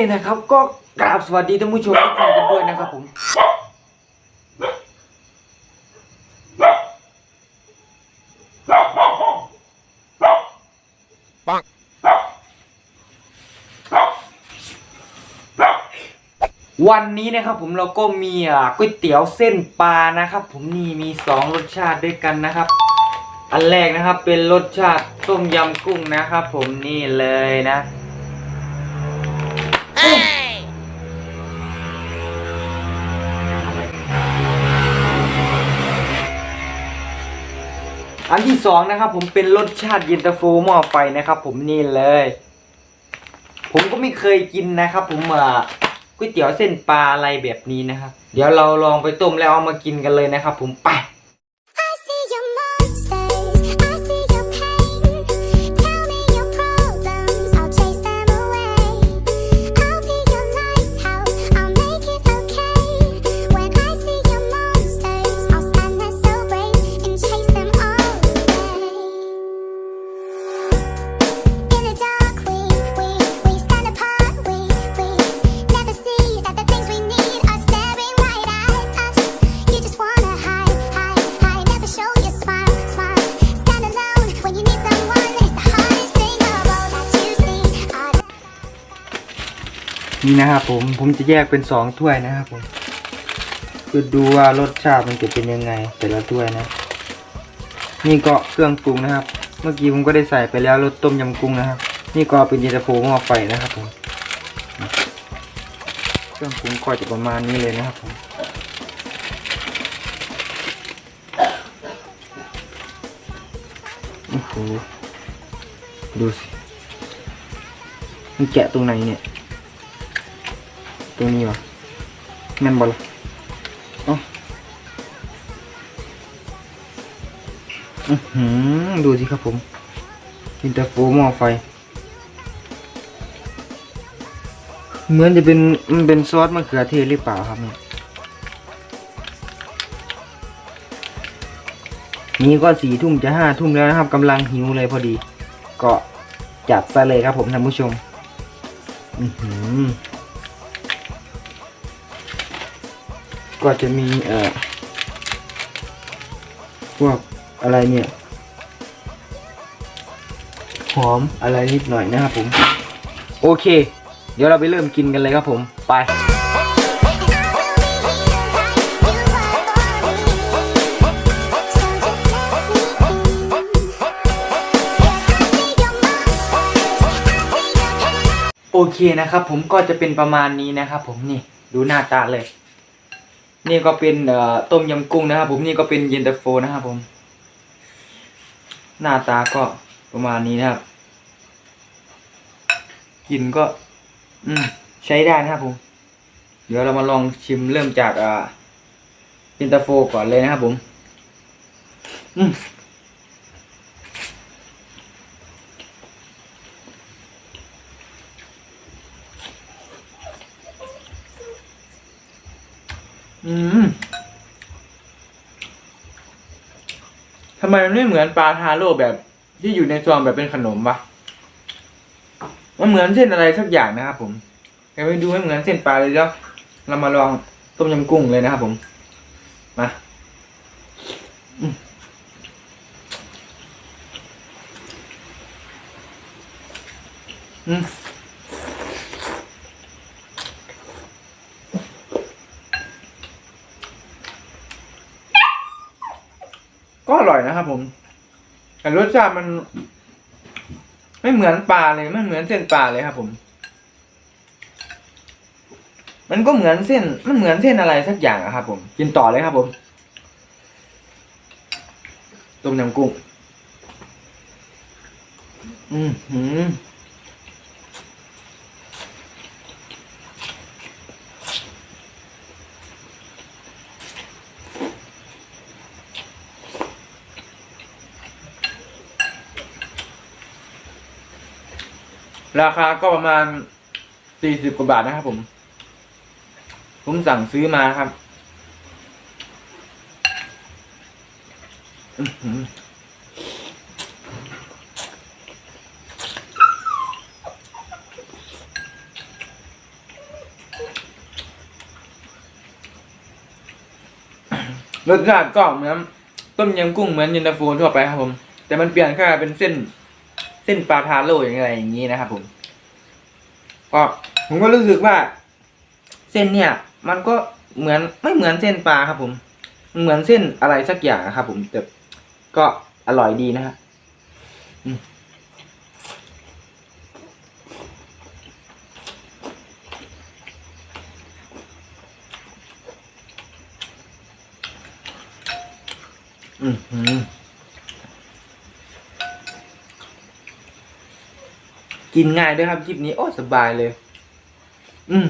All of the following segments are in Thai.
โอเคนะครับ ก็กราบสวัสดีท่านผู้ชมทุกคนกันด้วยนะครับผมวันนี้นะครับผมเราก็มีอ่าก๋วยเตี๋ยวเส้นปลานะครับ ผมนี่มีสองรสชาติด้วยกันนะครับ อันแรกนะครับเป็นรสชาติต้มยำกุ้งนะครับ ผมนี่เลยนะ อันที่สองนะครับผมเป็นรสชาติเย็นตาโฟหม้อไฟนะครับ ผมนี่เลย ผมก็ไม่เคยกินนะครับ ผมอ่าก๋วยเตี๋ยวเส้นปลาอะไรแบบนี้นะครับ เดี๋ยวเราลองไปต้มแล้วเอามากินกันเลยนะครับ ผมไป นี่นะครับผมผมจะแยกเป็นสองถ้วยนะครับผมคือดูว่ารสชาติมันจะเป็นยังไง แต่ละถ้วยนะ นี่ก็เครื่องปรุงนะครับ เมื่อกี้ผมก็ได้ใส่ไปแล้วรสต้มยำกุ้งนะครับ นี่ก็เป็นเย็นตาโฟหม้อไฟนะครับผมเครื่องปรุงก็จะประมาณนี้เลยนะครับผมโอ้โหดูสิมันแกะตรงไหนเนี่ย ตรงนี้วะแม่นบอลอ๋ออือดูสิครับผมอินเตอร์โฟหม้อไฟ เหมือนจะเป็นมันเป็นซอสมะเขือเทศหรือเปล่าครับเนี่ยนี่ก็สี่ทุ่มจะห้าทุ่มแล้วนะครับกำลังหิวเลยพอดี ก็จัดซะเลยครับผมท่านผู้ชม อือหือ ก็จะมีเอ่อพวกอะไรเนี่ย หอมอะไรนิดหน่อยนะครับผม โอเค เดี๋ยวเราไปเริ่มกินกันเลยครับผมไปโอเคนะครับผมก็จะเป็นประมาณนี้นะครับผมนี่ดูหน้าตาเลย นี่ก็เป็นต้มยำกุ้งนะครับ ผมนี่ก็เป็นเย็นตาโฟนะครับผม หน้าตาก็ประมาณนี้นะครับกลิ่นก็ อืมใช้ได้นะครับผม เดี๋ยวเรามาลองชิมเริ่มจากอ่าเย็นตาโฟก่อนเลยนะครับผม อืม ไมมันไม่เหมือนปลาทาโร่แบบ ที่อยู่ในซองแบบเป็นขนมวะมันเหมือนเส้นอะไรสักอย่างนะครับผมแต่ไม่ดูไม่เหมือนเส้นปลาเลยแล้วเรามาลองต้มยำกุ้งเลยนะครับผมมาอืม ก็อร่อยนะครับผม แต่รสชาติมัน ไม่เหมือนปลาเลยไม่เหมือนเส้นปลาเลยครับผม มันก็เหมือนเส้น มันเหมือนเส้นอะไรสักอย่างอะครับ ผม กินต่อเลยครับผมต้มยำกุ้ง อืมหืม ราคาก็ประมาณสี่สิบกว่าบาทนะครับผม ผมสั่งซื้อมาครับรสชาติก็เหมือนต้มยำกุ้งเหมือนยินตาโฟทั่วไปครับผม แต่มันเปลี่ยนแค่เป็นเส้น เส้นปลาทาโร่อย่างไรอย่างนี้นะครับผม ก็ผมก็รู้สึกว่า เส้นเนี่ย มันก็เหมือนไม่เหมือนเส้นปลาครับ ผม เหมือนเส้นอะไรสักอย่างนะครับ ผมแต่ก็อร่อยดีนะฮะอืมอืมอืม กินง่ายด้วยครับคลิปนี้โอ้สบายเลย อืม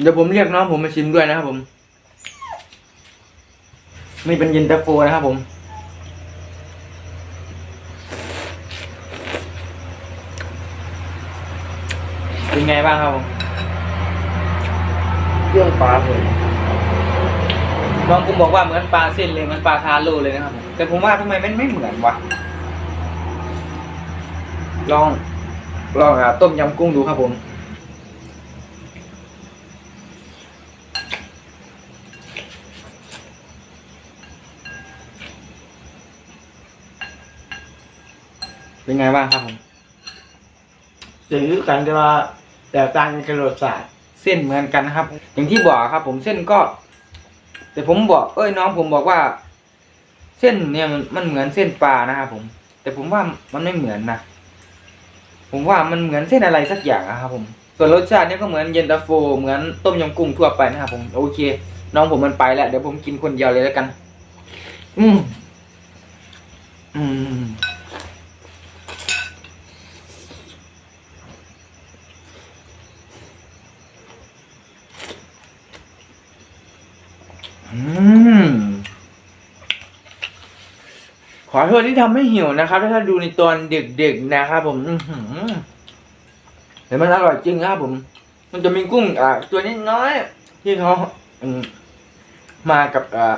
เดี๋ยวผมเรียกน้องผมมาชิมด้วยนะครับผม ไม่เป็นเย็นตาโฟนะครับผม เป็นไงบ้างครับผมเครื่องปลาเลยน้องผมบอกว่าเหมือนปลาเส้นเลยเหมือนปลาทาโร่เลยนะครับผมแต่ผมว่าทำไมมันไม่เหมือนวะลองลองอะต้มยำกุ้งดูครับผมเป็นไงบ้างครับผมสิ่งที่กันจะว่า แต่ต่างกันรสชาติเส้นเหมือนกันนะครับ อย่างที่บอกครับ ผมเส้นก็ แต่ผมบอก เอ้ยน้องผมบอกว่า เส้นเนี่ยมันมันเหมือนเส้นปลานะครับผม แต่ผมว่ามันไม่เหมือนนะผมว่ามันเหมือนเส้นอะไรสักอย่างอะครับผม ส่วนรสชาติเนี่ยก็เหมือนเย็นตาโฟเหมือนต้มยำกุ้งทั่วไปนะครับผมโอเค น้องผมมันไปแล้วเดี๋ยวผมกินคนเดียวเลยแล้วกัน อืมอืม ขอโทษที่ทำให้หิวนะครับ ถ้าดูในตอนดึกๆนะครับผมอือหือแต่มันอร่อยจริงนะครับผม มันจะมีกุ้ง อ่าตัวนี้น้อย ที่เขามากับอ่า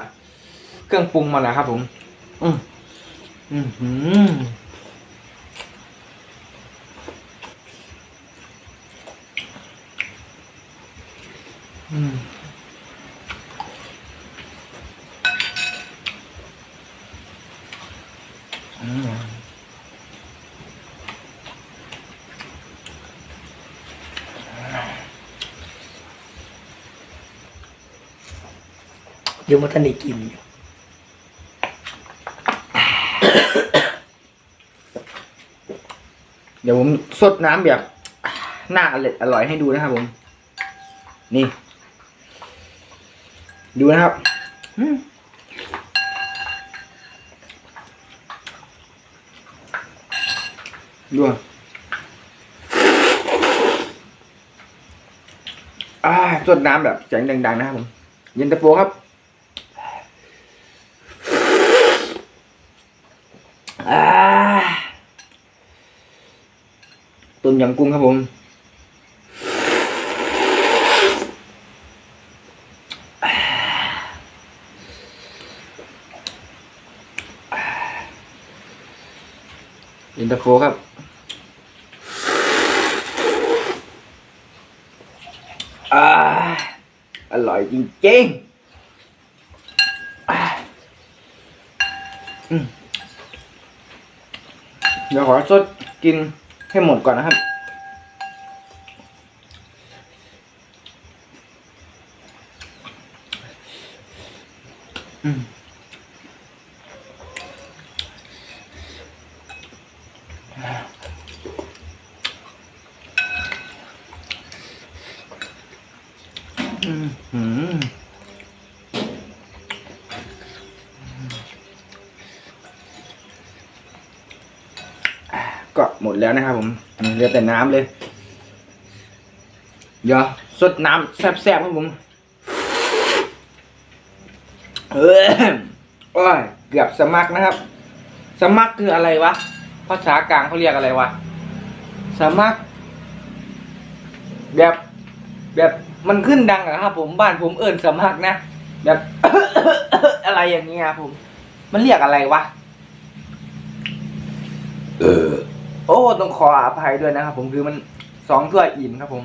เครื่องปรุงมันนะครับผม อืมอือ เดี๋ยวมันทันได้กินอยู่เดี๋ยวผมสดน้ำแบบหน้าอร่อยอร่อยให้ดูนะครับผม นี่ ดูนะครับอืมดูอะอ่าสดน้ำแบบเสียงดังๆนะครับผม เย็นตาโฟครับ อ่าต้มยำกุ้งครับผมอินเตอร์โฟครับ อ่า อร่อยจริงๆอ่าอืม เดี๋ยวขอสดกินให้หมดก่อนนะครับ อืม ดแล้วนะครับผมเหลือแต่น้ำเลย เดี๋ยวสดน้ำแซ่บๆครับผมเออโอ้ยเกือบสมัครนะครับ สมัครคืออะไรวะภาษากลางเขาเรียกอะไรวะสมัคร แบบแบบมันขึ้นดังอะครับ ผมบ้านผมเอิญสมัครนะแบบอะไรอะไรอย่างเงี้ยครับผม มันเรียกอะไรวะ เออ โอ้ต้องขออภัยด้วยนะครับผมคือมันสองถ้วยอิ่มครับผม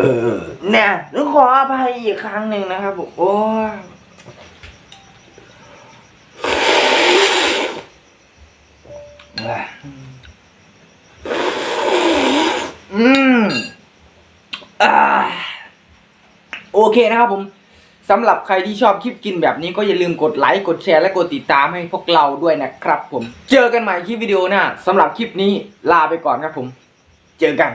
เออเนี่ยต้องขออภัยอีกครั้งหนึ่งนะครับผมโอ้อืมอ่าโอเคนะครับผม สำหรับใครที่ชอบคลิปกินแบบนี้ก็อย่าลืมกดไลค์กดแชร์และกดติดตามให้พวกเราด้วยนะครับผม เจอกันใหม่คลิปวิดีโอหน้าสำหรับคลิปนี้ลาไปก่อนครับผม เจอกัน